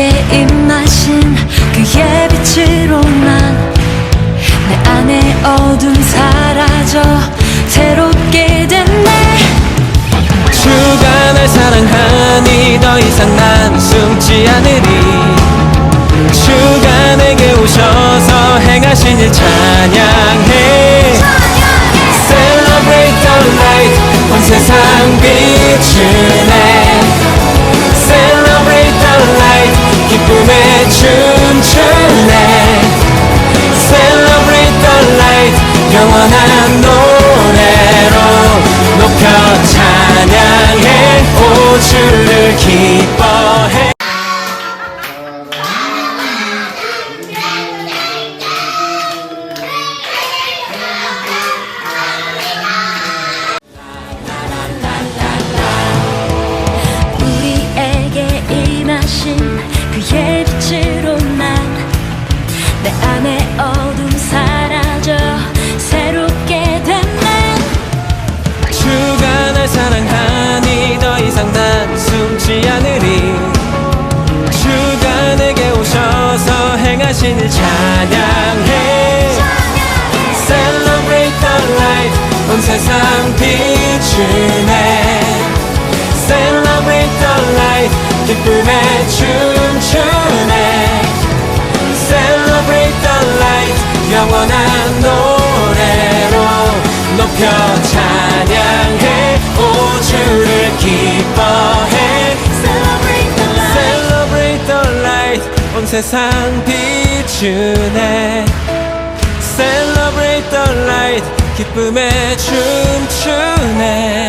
입마신 그의 빛으로 난 내 안의 어둠 사라져 새롭게 됐네. 주가 날 사랑하니 더 이상 난 숨지 않으 춤추네 Celebrate 영원한 노래로 높여 찬양해. 오 주를 기뻐 어둠 사라져 새롭게 됐네. 주가 날 사랑하니 더 이상 난 숨지 않으리. 주가 내게 오셔서 행하신 일 찬양해. Celebrate the light 온 light 기쁨에 영원한 노래로 높여 찬양해 오 주를 기뻐해 Celebrate the light Celebrate the light 온 세상 비추네 Celebrate the light 기쁨에 춤추네